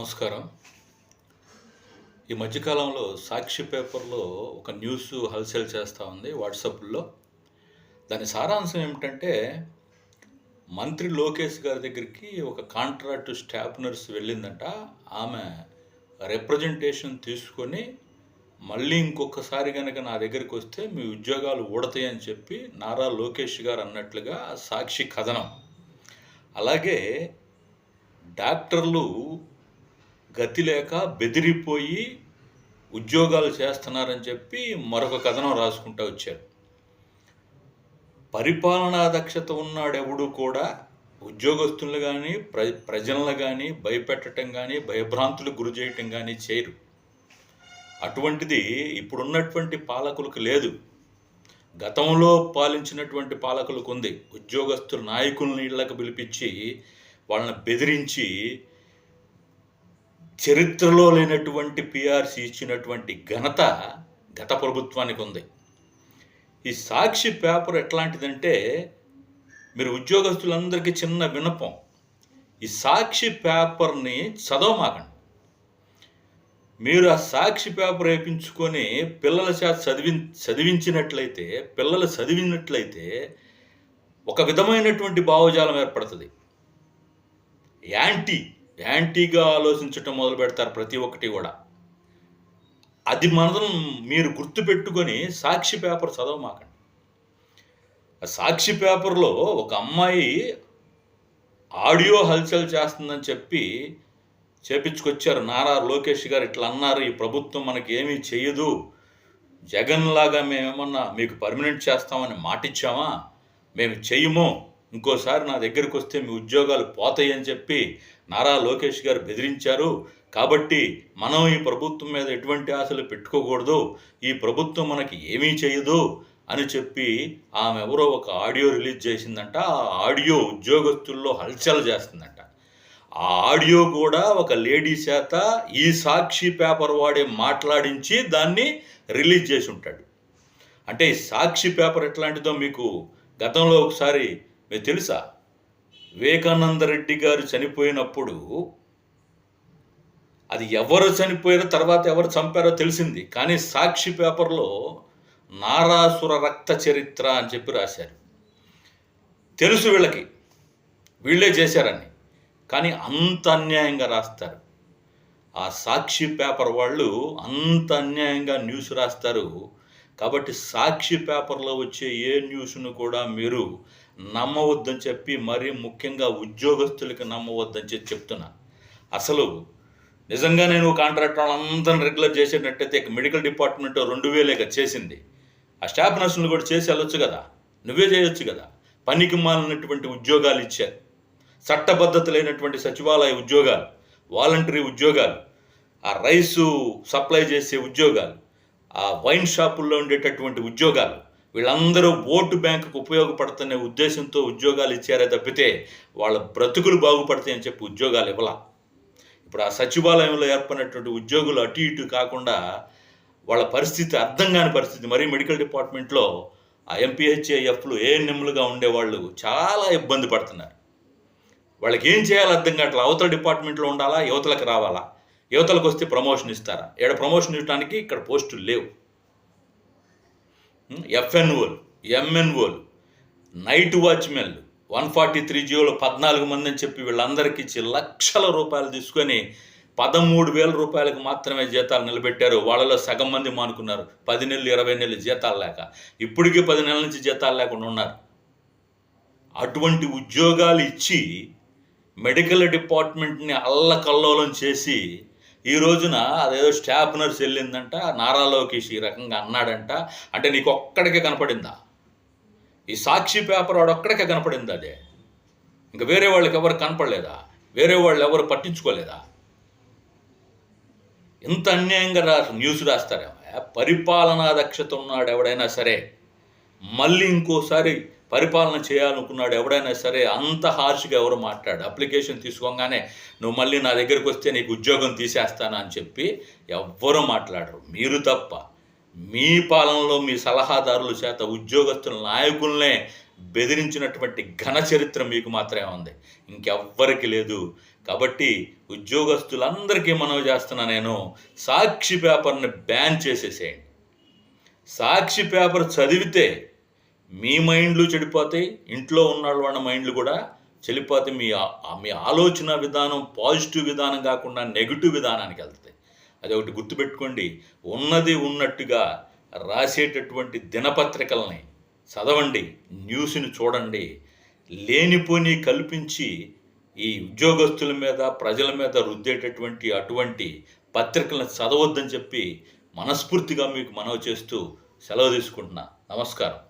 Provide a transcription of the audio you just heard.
నమస్కారం. ఈ మధ్యకాలంలో సాక్షి పేపర్లో ఒక న్యూస్ హల్చల్ చేస్తూ ఉంది వాట్సాప్లో. దాని సారాంశం ఏమిటంటే మంత్రి లోకేష్ గారి దగ్గరికి ఒక కాంట్రాక్ట్ స్టాఫ్ నర్స్ వెళ్ళిందంట. ఆమె రిప్రజెంటేషన్ తీసుకొని మళ్ళీ ఇంకొకసారి కనుక నా దగ్గరికి వస్తే మీ ఉద్యోగాలు ఊడతాయని చెప్పి నారా లోకేష్ గారు అన్నట్లుగా సాక్షి కథనం. అలాగే డాక్టర్లు గతి లేక బెదిరిపోయి ఉద్యోగాలు చేస్తున్నారని చెప్పి మరొక కథనం రాసుకుంటూ వచ్చారు పరిపాలనా దక్షత ఉన్నాడెవడు కూడా ఉద్యోగస్తులు కానీ ప్ర ప్రజలను కానీ భయపెట్టడం కానీ భయభ్రాంతులు గురి చేయటం కానీ చేయరు. అటువంటిది ఇప్పుడున్నటువంటి పాలకులకు లేదు. గతంలో పాలించినటువంటి పాలకులకు ఉంది. ఉద్యోగస్తులు నాయకులను ఇళ్ళకు పిలిపించి వాళ్ళని బెదిరించి చరిత్రలో లేనటువంటి పిఆర్సీ ఇచ్చినటువంటి ఘనత గత ప్రభుత్వానికి ఉంది. ఈ సాక్షి పేపర్ ఎట్లాంటిదంటే మీరు ఉద్యోగస్తులందరికీ చిన్న వినపం ఈ సాక్షి పేపర్ని చదవమాకండి. మీరు ఆ సాక్షి పేపర్ వేయించుకొని పిల్లల చేత చదివి చదివించినట్లయితే పిల్లలు చదివినట్లయితే ఒక విధమైనటువంటి భావజాలం ఏర్పడుతుంది. యాంటీ యాంటీగా ఆలోచించటం మొదలు పెడతారు ప్రతి ఒక్కటి కూడా. అది మనం మీరు గుర్తుపెట్టుకొని సాక్షి పేపర్ చదవమాకండి ఆ సాక్షి పేపర్లో ఒక అమ్మాయి ఆడియో హల్చల్ చేస్తుందని చెప్పి చేపించుకొచ్చారు. నారా లోకేష్ గారు ఇట్లా అన్నారు ఈ ప్రభుత్వం మనకి ఏమీ చేయదు జగన్ లాగా మేమేమన్నా మీకు పర్మనెంట్ చేస్తామని మాటిచ్చామా? మేము చెయ్యము. ఇంకోసారి నా దగ్గరికి వస్తే మీ ఉద్యోగాలు పోతాయి అని చెప్పి నారా లోకేష్ గారు బెదిరించారు. కాబట్టి మనం ఈ ప్రభుత్వం మీద ఎటువంటి ఆశలు పెట్టుకోకూడదు. ఈ ప్రభుత్వం మనకి ఏమీ చేయదు అని చెప్పి ఆమె ఎవరో ఒక ఆడియో రిలీజ్ చేసిందంట. ఆ ఆడియో ఉద్యోగస్తుల్లో హల్చల్ చేస్తుందంట. ఆ ఆడియో కూడా ఒక లేడీ చేత ఈ సాక్షి పేపర్ వాడే మాట్లాడించి దాన్ని రిలీజ్ చేసి ఉంటాడు. అంటే ఈ సాక్షి పేపర్ ఎట్లాంటిదో మీకు గతంలో ఒకసారి మీకు తెలుసా? వివేకానంద రెడ్డి గారు చనిపోయినప్పుడు అది ఎవరు చనిపోయారో తర్వాత ఎవరు చంపారో తెలిసింది. కానీ సాక్షి పేపర్లో నారాసుర రక్త చరిత్ర అని చెప్పి రాశారు. తెలుసు వీళ్ళకి. వీళ్ళే చేశారని. కానీ అంత అన్యాయంగా రాస్తారు. ఆ సాక్షి పేపర్ వాళ్ళు అంత అన్యాయంగా న్యూస్ రాస్తారు. కాబట్టి సాక్షి పేపర్లో వచ్చే ఏ న్యూస్ను కూడా మీరు నమ్మవద్దని చెప్పి మరీ ముఖ్యంగా ఉద్యోగస్తులకి నమ్మవద్దని చెప్పి చెప్తున్నా. అసలు నిజంగా నేను కాంట్రాక్ట్ వాళ్ళందరిని రెగ్యులర్ చేసేటట్టయితే మెడికల్ డిపార్ట్మెంట్ రెండు వేలేగా చేసింది. ఆ స్టాఫ్ నర్సులు కూడా చేసి వెళ్ళొచ్చు కదా? నువ్వే చేయొచ్చు కదా? పనికి మాలినటువంటి ఉద్యోగాలు ఇచ్చారు. చట్టబద్ధత లేనటువంటి సచివాలయ ఉద్యోగాలు వాలంటరీ ఉద్యోగాలు ఆ రైసు సప్లై చేసే ఉద్యోగాలు ఆ వైన్ షాపుల్లో ఉండేటటువంటి ఉద్యోగాలు వీళ్ళందరూ ఓటు బ్యాంకుకు ఉపయోగపడుతున్న ఉద్దేశంతో ఉద్యోగాలు ఇచ్చారే తప్పితే వాళ్ళ బ్రతుకులు బాగుపడతాయి అని చెప్పి ఉద్యోగాలు ఇవ్వాల. ఇప్పుడు ఆ సచివాలయంలో ఏర్పడినటువంటి ఉద్యోగులు అటు ఇటు కాకుండా వాళ్ళ పరిస్థితి అర్థం కాని పరిస్థితి మరీ మెడికల్ డిపార్ట్మెంట్లో ఆ ఎంపీహెచ్ఏఎఫ్లు ఏఎన్ఎంలుగా ఉండేవాళ్ళు చాలా ఇబ్బంది పడుతున్నారు. వాళ్ళకి ఏం చేయాలో అర్థం కావట్లా? అవతల డిపార్ట్మెంట్లో ఉండాలా? యువతలకు రావాలా? యువతలకు వస్తే ప్రమోషన్ ఇస్తారా? ఇక్కడ ప్రమోషన్ ఇవ్వడానికి ఇక్కడ పోస్టులు లేవు. ఎఫ్ఎన్ఓలు ఎంఎన్ఓలు నైట్ వాచ్మెన్లు వన్ ఫార్టీ త్రీ జియోలో పద్నాలుగు మంది అని చెప్పి వీళ్ళందరికీ ఇచ్చి లక్షల రూపాయలు తీసుకొని పదమూడు వేల రూపాయలకు మాత్రమే జీతాలు నిలబెట్టారు. వాళ్ళలో సగం మంది మానుకున్నారు. పది నెలలు ఇరవై నెలలు జీతాలు లేక. ఇప్పటికీ పది నెలల నుంచి జీతాలు లేకుండా ఉన్నారు. అటువంటి ఉద్యోగాలు ఇచ్చి మెడికల్ డిపార్ట్మెంట్ని అల్లకల్లోలం చేసి ఈ రోజున అదేదో స్టాఫ్ నర్స్ వెళ్ళిందంట నారా లోకేష్ ఈ రకంగా అన్నాడంట. అంటే నీకు ఒక్కడికే కనపడిందా? ఈ సాక్షి పేపర్ వాడు ఒక్కడికే కనపడింది అదే? ఇంకా వేరే వాళ్ళకి ఎవరు కనపడలేదా? వేరే వాళ్ళు ఎవరు పట్టించుకోలేదా? ఇంత అన్యాయంగా రా న్యూస్ రాస్తారేమో. పరిపాలనా దక్షత ఉన్నాడు ఎవడైనా సరే మళ్ళీ ఇంకోసారి పరిపాలన చేయాలనుకున్నాడు ఎవడైనా సరే అంత హార్ష్గా ఎవరు మాట్లాడు. అప్లికేషన్ తీసుకోగానే నువ్వు మళ్ళీ నా దగ్గరికి వస్తే నీకు ఉద్యోగం తీసేస్తాను అని చెప్పి ఎవ్వరూ మాట్లాడరు. మీరు తప్ప. మీ పాలనలో మీ సలహాదారుల చేత ఉద్యోగస్తుల నాయకుల్నే బెదిరించినటువంటి ఘన చరిత్ర మీకు మాత్రమే ఉంది. ఇంకెవ్వరికి లేదు. కాబట్టి ఉద్యోగస్తులందరికీ మనవి చేస్తున్నా నేను సాక్షి పేపర్ని బ్యాన్ చేసేసేయండి. సాక్షి పేపర్ చదివితే మీ మైండ్లు చెడిపోతాయి ఇంట్లో ఉన్న వాళ్ళ మైండ్లు కూడా చెడిపోతే మీ మీ ఆలోచన విధానం పాజిటివ్ విధానం కాకుండా నెగిటివ్ విధానానికి వెళ్తాయి. అది ఒకటి గుర్తుపెట్టుకోండి. ఉన్నది ఉన్నట్టుగా రాసేటటువంటి దినపత్రికల్ని చదవండి న్యూస్ని చూడండి. లేనిపోని కల్పించి ఈ ఉద్యోగస్తుల మీద ప్రజల మీద రుద్దేటటువంటి అటువంటి పత్రికలను చదవద్దని చెప్పి మనస్ఫూర్తిగా మీకు మనవి చేస్తూ సెలవు తీసుకుంటున్నా. నమస్కారం.